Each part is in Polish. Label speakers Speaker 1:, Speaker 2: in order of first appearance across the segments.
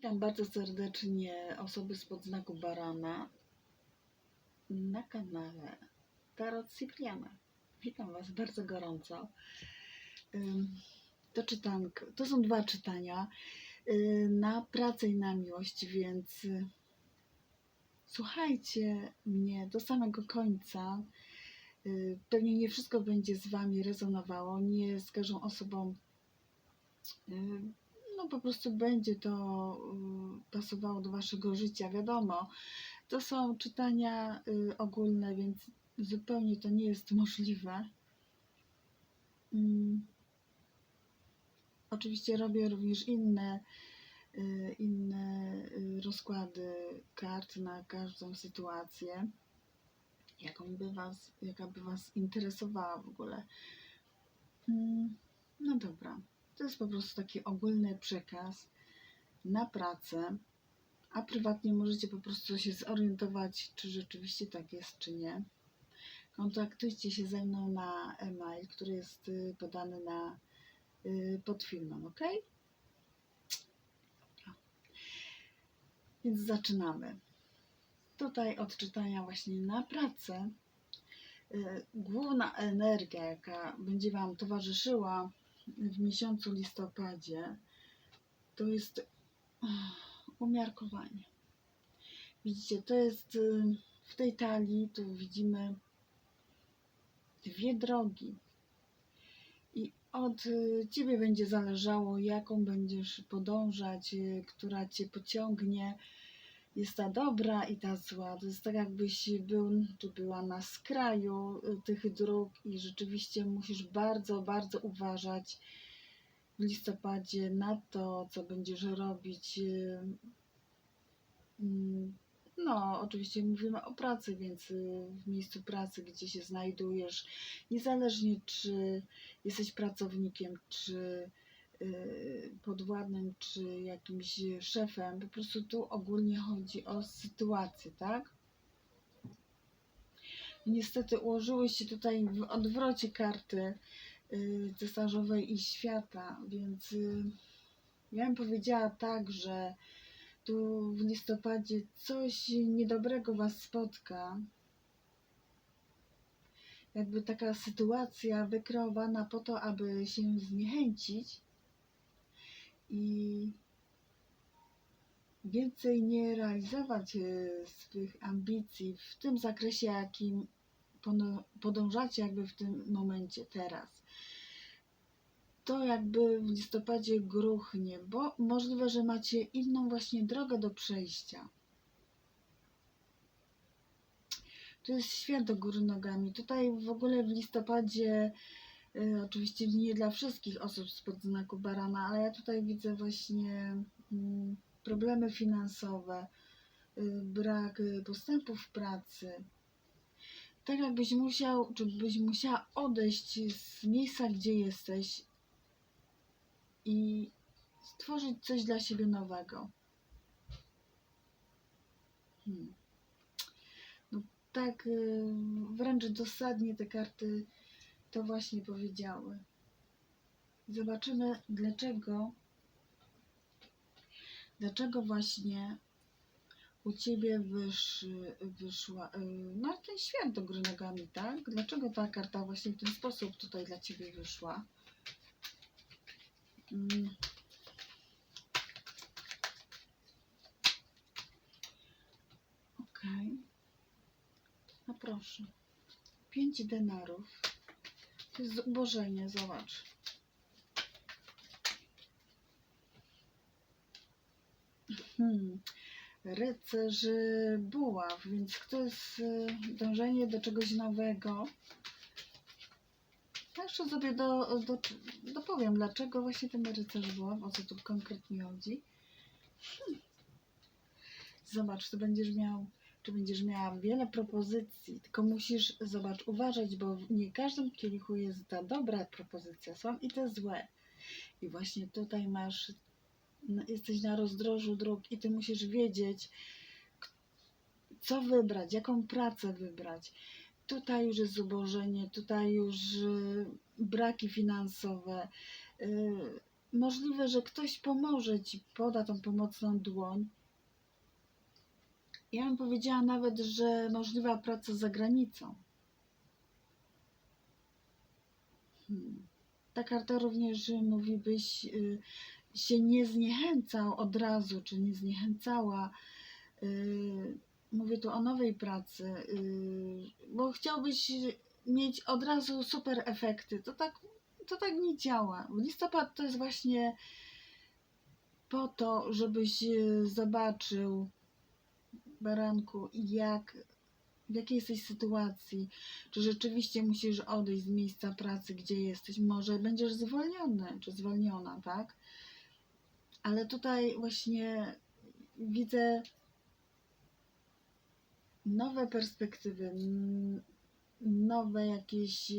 Speaker 1: Witam bardzo serdecznie osoby spod znaku Barana na kanale Tarot Cypriana. Witam Was bardzo gorąco. To czytanko, to są dwa czytania y, na pracę i na miłość, więc y, słuchajcie mnie do samego końca. Y, Pewnie nie wszystko będzie z Wami rezonowało, nie z każdą osobą no po prostu będzie to y, pasowało do waszego życia. Wiadomo, to są czytania y, ogólne, więc zupełnie to nie jest możliwe. Mm. Oczywiście robię również inne, y, inne rozkłady kart na każdą sytuację, jaką by was, jaka by was interesowała w ogóle. Mm, No dobra. To jest po prostu taki ogólny przekaz na pracę, a prywatnie możecie po prostu się zorientować, czy rzeczywiście tak jest, czy nie. Kontaktujcie się ze mną na e-mail, który jest y, podany na, y, pod filmem, ok? Więc zaczynamy. Tutaj odczytania właśnie na pracę. Y, Główna energia, jaka będzie Wam towarzyszyła w miesiącu listopadzie to jest umiarkowanie. Widzicie, to jest y, w tej talii, tu widzimy dwie drogi. I od y, Ciebie będzie zależało, jaką będziesz podążać, y, która Cię pociągnie. Jest ta dobra i ta zła. To jest tak, jakbyś był czy była na skraju y, tych dróg i rzeczywiście musisz bardzo, bardzo uważać w listopadzie na to, co będziesz robić. y, mm, No, oczywiście mówimy o pracy, więc y, w miejscu pracy, gdzie się znajdujesz, niezależnie czy jesteś pracownikiem, czy podwładnym, czy jakimś szefem, po prostu tu ogólnie chodzi o sytuację, tak? Niestety ułożyły się tutaj w odwrocie karty y, cesarzowej i świata, więc y, ja bym powiedziała tak, że tu w listopadzie coś niedobrego Was spotka. Jakby taka sytuacja wykreowana po to, aby się zniechęcić i więcej nie realizować e, swych ambicji w tym zakresie, jakim podążacie jakby w tym momencie teraz. To jakby w listopadzie gruchnie, bo możliwe, że macie inną właśnie drogę do przejścia. To jest świat do góry nogami. Tutaj w ogóle w listopadzie, oczywiście nie dla wszystkich osób spod znaku barana, ale ja tutaj widzę właśnie mm, problemy finansowe, y, brak y, postępu w pracy. Tak jakbyś musiał, czy byś musiała odejść z miejsca, gdzie jesteś i stworzyć coś dla siebie nowego. Hmm. No tak y, wręcz dosadnie te karty to właśnie powiedziały. Zobaczymy dlaczego dlaczego właśnie u ciebie wysz, wyszła y, no ten świat do góry nogami, tak? Dlaczego ta karta właśnie w ten sposób tutaj dla ciebie wyszła? Mm. Okej. No proszę. Pięć denarów. To jest ubożenie, zobacz. Hmm. Rycerzy buław, więc to jest y, dążenie do czegoś nowego. Ja Jeszcze sobie do, do, dopowiem, dlaczego właśnie ten rycerz buław, o co tu konkretnie chodzi. Hmm. Zobacz, tu będziesz miał, czy będziesz miała wiele propozycji, tylko musisz, zobacz, uważać, bo w nie każdym kielichu jest ta dobra propozycja, są i te złe. I właśnie tutaj masz, no, jesteś na rozdrożu dróg i ty musisz wiedzieć, co wybrać, jaką pracę wybrać. Tutaj już jest zubożenie, tutaj już y, braki finansowe, y, możliwe, że ktoś pomoże ci, poda tą pomocną dłoń. Ja bym powiedziała nawet, że możliwa praca za granicą. Hmm. Ta karta również mówi, byś y, się nie zniechęcał od razu, czy nie zniechęcała. Y, mówię tu o nowej pracy, y, bo chciałbyś mieć od razu super efekty. To tak, to tak nie działa. Listopad to jest właśnie po to, żebyś zobaczył, baranku, jak, w jakiej jesteś sytuacji. Czy rzeczywiście musisz odejść z miejsca pracy, gdzie jesteś. Może będziesz zwolniony, czy zwolniona, tak? Ale tutaj właśnie widzę nowe perspektywy, nowe jakieś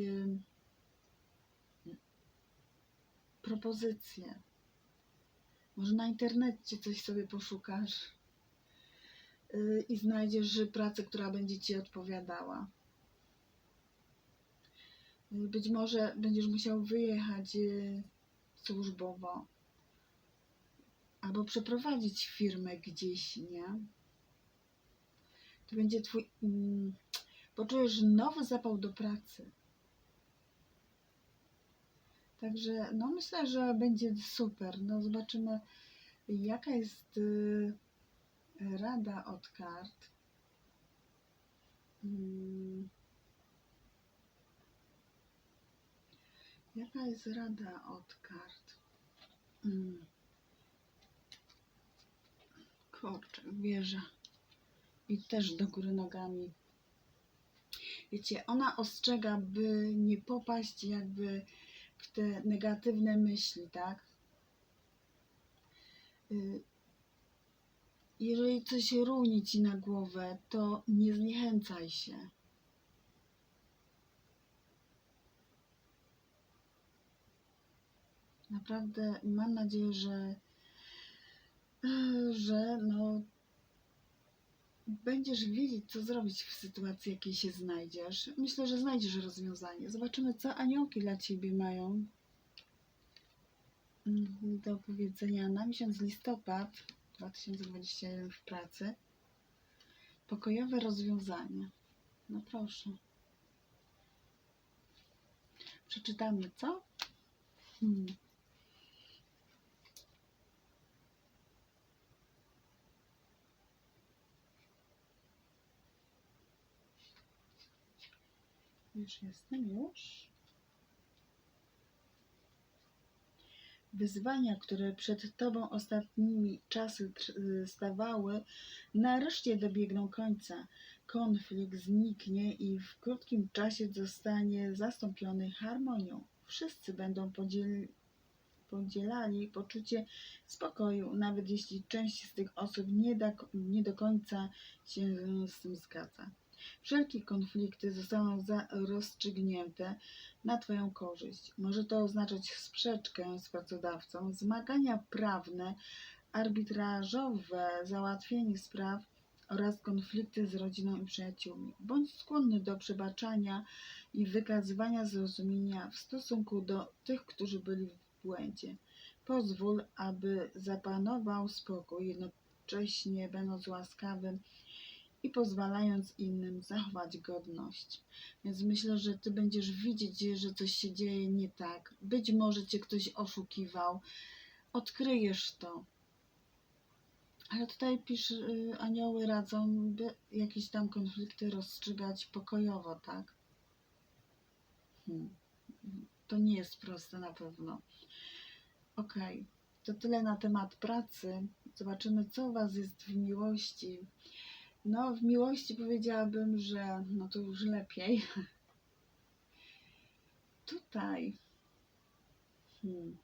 Speaker 1: propozycje. Może na internecie coś sobie poszukasz i znajdziesz pracę, która będzie ci odpowiadała. Y, Być może będziesz musiał wyjechać y, służbowo albo przeprowadzić firmę gdzieś, nie? To będzie twój. Mm, poczujesz nowy zapał do pracy. Także, no myślę, że będzie super. No zobaczymy, jaka jest y, rada od kart. Mm. Jaka jest rada od kart? Mm. Kurczę, wieża. I też do góry nogami. Wiecie, ona ostrzega, by nie popaść jakby w te negatywne myśli, tak? Jeżeli coś runie ci na głowę, to nie zniechęcaj się. Naprawdę mam nadzieję, że, że no, będziesz wiedzieć, co zrobić w sytuacji, jakiej się znajdziesz. Myślę, że znajdziesz rozwiązanie. Zobaczymy, co aniołki dla ciebie mają mm, do powiedzenia na miesiąc listopad 2021 w pracy. Pokojowe rozwiązanie. No proszę. Przeczytamy, co? Hmm. Już jestem, już. Wyzwania, które przed Tobą ostatnimi czasy tr- stawały, nareszcie dobiegną końca. Konflikt zniknie i w krótkim czasie zostanie zastąpiony harmonią. Wszyscy będą podziel- podzielali poczucie spokoju, nawet jeśli część z tych osób nie, nie do końca się z tym zgadza. Wszelkie konflikty zostaną rozstrzygnięte na Twoją korzyść. Może to oznaczać sprzeczkę z pracodawcą, zmagania prawne, arbitrażowe załatwienie spraw oraz konflikty z rodziną i przyjaciółmi. Bądź skłonny do przebaczania i wykazywania zrozumienia w stosunku do tych, którzy byli w błędzie. Pozwól, aby zapanował spokój, jednocześnie będąc łaskawym i pozwalając innym zachować godność. Więc myślę, że ty będziesz widzieć, że coś się dzieje nie tak. Być może cię ktoś oszukiwał. Odkryjesz to. Ale tutaj pisz, y, anioły radzą, by jakieś tam konflikty rozstrzygać pokojowo, tak? Hmm. To nie jest proste na pewno. Okej, to tyle na temat pracy. Zobaczymy, co u Was jest w miłości. No, w miłości powiedziałabym, że no to już lepiej. Tutaj. Hmm.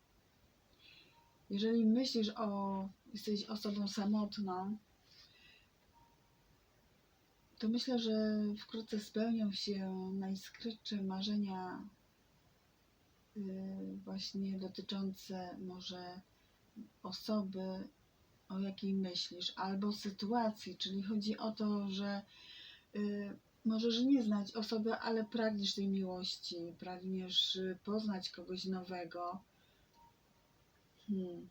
Speaker 1: Jeżeli myślisz o. jesteś osobą samotną, to myślę, że wkrótce spełnią się najskrytsze marzenia, yy, właśnie dotyczące może osoby, o jakiej myślisz, albo sytuacji, czyli chodzi o to, że y, możesz nie znać osoby, ale pragniesz tej miłości, pragniesz y, poznać kogoś nowego. Hmm.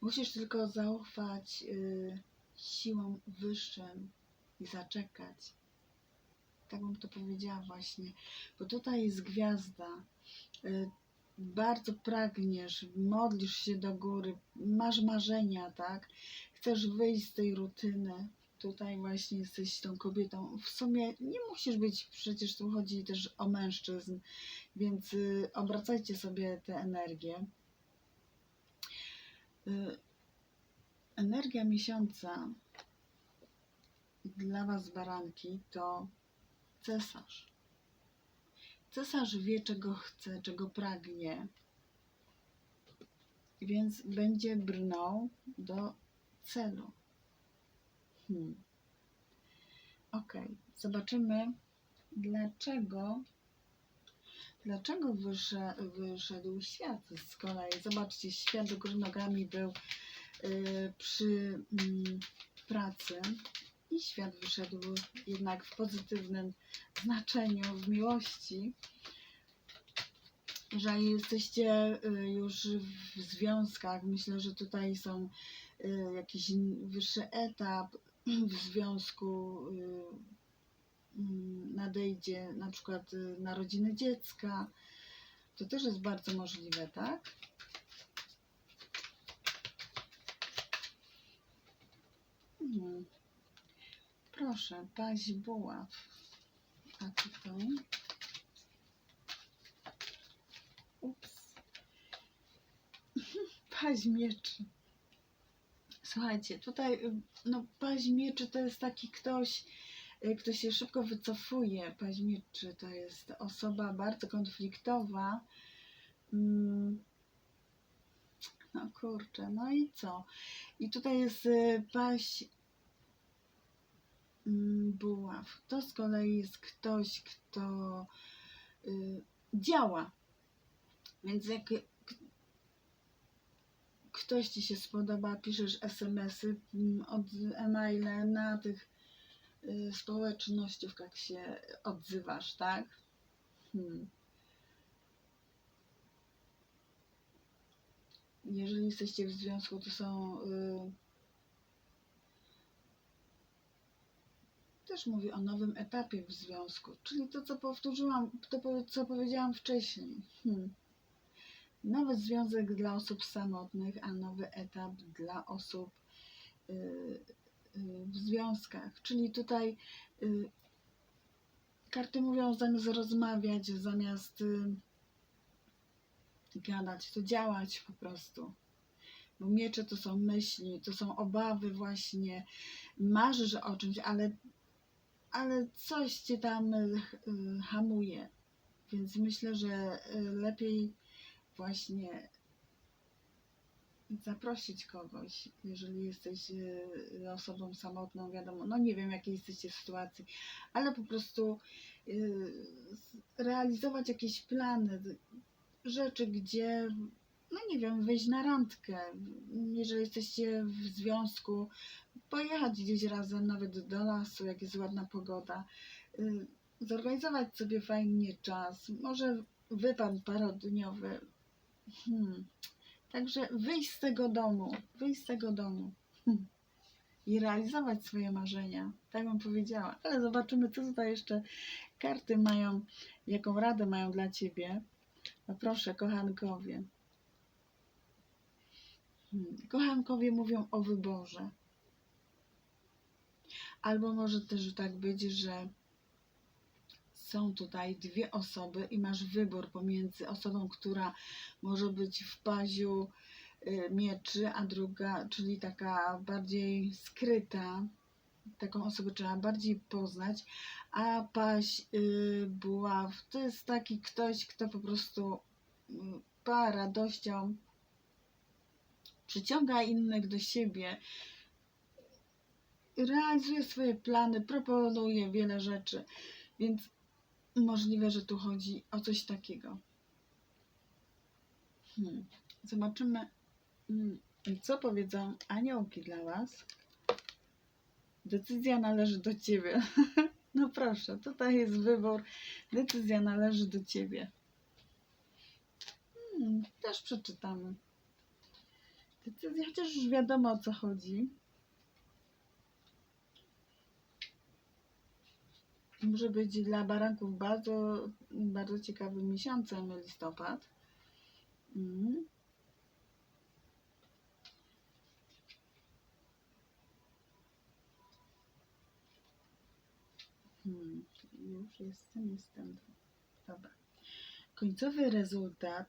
Speaker 1: Musisz tylko zaufać y, siłom wyższym i zaczekać. Tak bym to powiedziała właśnie. Bo tutaj jest gwiazda. Y, bardzo pragniesz, modlisz się do góry, masz marzenia, tak? Chcesz wyjść z tej rutyny. Tutaj właśnie jesteś tą kobietą. W sumie nie musisz być, przecież tu chodzi też o mężczyzn, więc y, obracajcie sobie tę energię. Y, energia miesiąca dla Was, baranki, to cesarz. Cesarz wie, czego chce, czego pragnie, więc będzie brnął do celu. Hmm. Ok, zobaczymy, dlaczego, dlaczego wyszedł, wyszedł świat z kolei. Zobaczcie, świat do nogami był y, przy mm, pracy i świat wyszedł jednak w pozytywnym znaczeniu, w miłości, że jesteście y, już w związkach. Myślę, że tutaj są y, jakiś wyższy etap w związku y, mm, nadejdzie na przykład narodziny dziecka. To też jest bardzo możliwe, tak? Mhm. Proszę, paź buław. A tutaj? Ups. Paź mieczy. Słuchajcie, tutaj y, no paź mieczy to jest taki ktoś, y, kto się szybko wycofuje. Paź mieczy to jest osoba bardzo konfliktowa. Mm. No kurczę, no i co? I tutaj jest y, paź mm, buław. To z kolei jest ktoś, kto y, działa. Więc jak ktoś ci się spodoba, piszesz SMS-y, mm, od e-maile na tych y, społecznościówkach się odzywasz, tak? Hmm. Jeżeli jesteście w związku, to są też mówi o nowym etapie w związku, czyli to, co powtórzyłam, to, co powiedziałam wcześniej. Hmm. Nowy związek dla osób samotnych, a nowy etap dla osób y, y, w związkach. Czyli tutaj y, karty mówią, zamiast rozmawiać, zamiast y, gadać, to działać po prostu. Bo miecze to są myśli, to są obawy właśnie. Marzysz o czymś, ale, ale coś cię tam y, hamuje. Więc myślę, że y, lepiej właśnie zaprosić kogoś, jeżeli jesteś y, osobą samotną, wiadomo, no nie wiem jakiej jesteście sytuacji, ale po prostu realizować jakieś plany, rzeczy, gdzie, no nie wiem, wyjść na randkę, jeżeli jesteście w związku, pojechać gdzieś razem, nawet do lasu, jak jest ładna pogoda, y, zorganizować sobie fajnie czas, może wypad parodniowy, hmm. Także wyjść z tego domu, wyjść z tego domu hmm. i realizować swoje marzenia, tak bym powiedziała. Ale zobaczymy, co tutaj jeszcze karty mają, jaką radę mają dla Ciebie. No proszę, kochankowie. Hmm. Kochankowie mówią o wyborze. Albo może też tak być, że są tutaj dwie osoby i masz wybór pomiędzy osobą, która może być w paziu y, mieczy, a druga, czyli taka bardziej skryta. Taką osobę trzeba bardziej poznać, a paź y, buław to jest taki ktoś, kto po prostu y, pa radością przyciąga innych do siebie, realizuje swoje plany, proponuje wiele rzeczy, więc możliwe, że tu chodzi o coś takiego. Hmm. Zobaczymy, hmm, co powiedzą aniołki dla Was. Decyzja należy do Ciebie. No proszę, tutaj jest wybór. Decyzja należy do Ciebie. Hmm, też przeczytamy. Decyzja, chociaż już wiadomo o co chodzi. Może być dla baranków bardzo, bardzo ciekawym miesiącem listopad. Mm. Hmm, już jestem, jestem. Dobra. Końcowy rezultat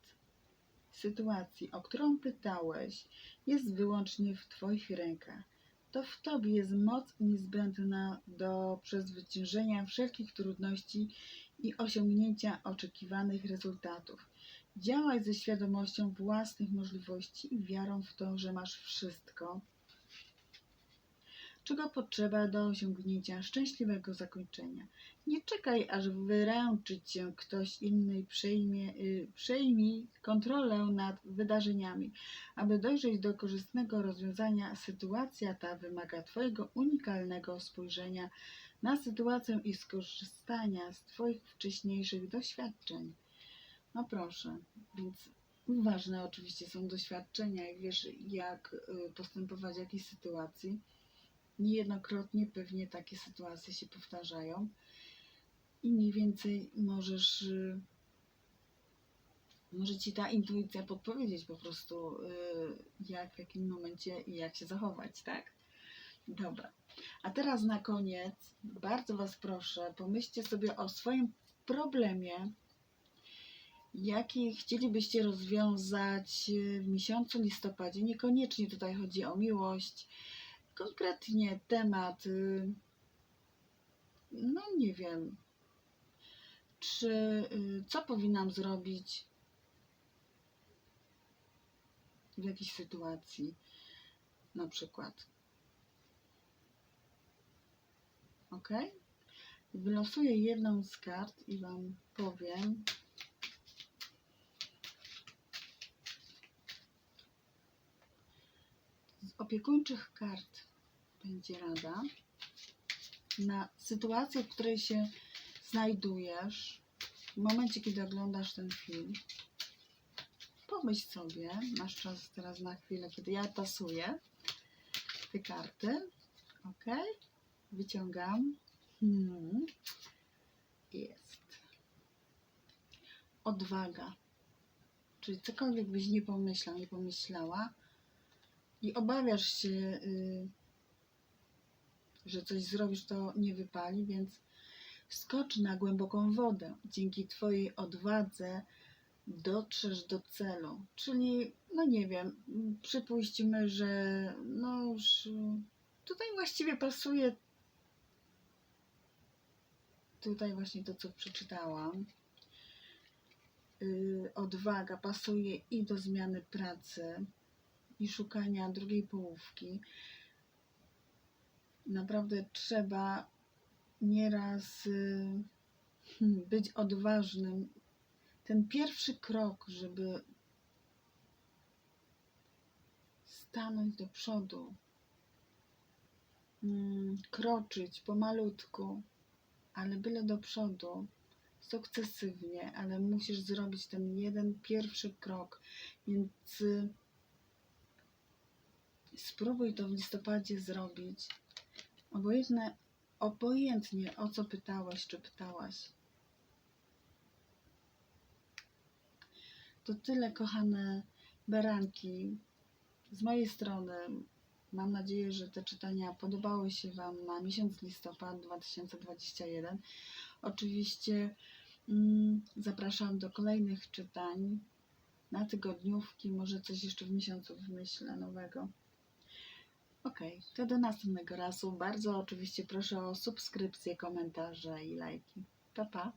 Speaker 1: sytuacji, o którą pytałeś, jest wyłącznie w Twoich rękach. To w Tobie jest moc niezbędna do przezwyciężenia wszelkich trudności i osiągnięcia oczekiwanych rezultatów. Działaj ze świadomością własnych możliwości i wiarą w to, że masz wszystko, czego potrzeba do osiągnięcia szczęśliwego zakończenia. Nie czekaj, aż wyręczy cię ktoś inny przejmie, y, przejmij kontrolę nad wydarzeniami. Aby dojrzeć do korzystnego rozwiązania, sytuacja ta wymaga Twojego unikalnego spojrzenia na sytuację i skorzystania z Twoich wcześniejszych doświadczeń. No proszę, więc ważne oczywiście są doświadczenia i wiesz, jak y, postępować w jakiej sytuacji. Niejednokrotnie pewnie takie sytuacje się powtarzają i mniej więcej możesz, y, może ci ta intuicja podpowiedzieć po prostu, y, jak, w jakim momencie i jak się zachować, tak? Dobra. A teraz na koniec bardzo Was proszę, pomyślcie sobie o swoim problemie, jaki chcielibyście rozwiązać w miesiącu listopadzie. Niekoniecznie tutaj chodzi o miłość, konkretnie temat, y, no nie wiem, czy y, co powinnam zrobić w jakiejś sytuacji, na przykład. Ok? Wylosuję jedną z kart i Wam powiem. Opiekuńczych kart będzie rada na sytuację, w której się znajdujesz w momencie, kiedy oglądasz ten film. Pomyśl sobie, masz czas teraz na chwilę, kiedy ja tasuję te karty. Ok? Wyciągam. Hmm. Jest. Odwaga. Czyli cokolwiek byś nie pomyślał, nie pomyślała i obawiasz się, y, że coś zrobisz, to nie wypali, więc skocz na głęboką wodę. Dzięki Twojej odwadze dotrzesz do celu. Czyli, no nie wiem, przypuśćmy, że no już y, tutaj właściwie pasuje tutaj właśnie to, co przeczytałam. Yy, odwaga pasuje i do zmiany pracy, i szukania drugiej połówki. Naprawdę trzeba nieraz hmm, być odważnym. Ten pierwszy krok, żeby stanąć do przodu, mm, kroczyć pomalutku, ale byle do przodu, sukcesywnie, ale musisz zrobić ten jeden pierwszy krok. Więc spróbuj to w listopadzie zrobić. Obojętne, obojętnie o co pytałeś czy pytałaś. To tyle, kochane baranki. Z mojej strony mam nadzieję, że te czytania podobały się Wam na miesiąc listopad 2021. Oczywiście mm, zapraszam do kolejnych czytań na tygodniówki, może coś jeszcze w miesiącu wymyślę nowego. Ok, to do następnego razu. Bardzo oczywiście proszę o subskrypcję, komentarze i lajki. Pa, pa.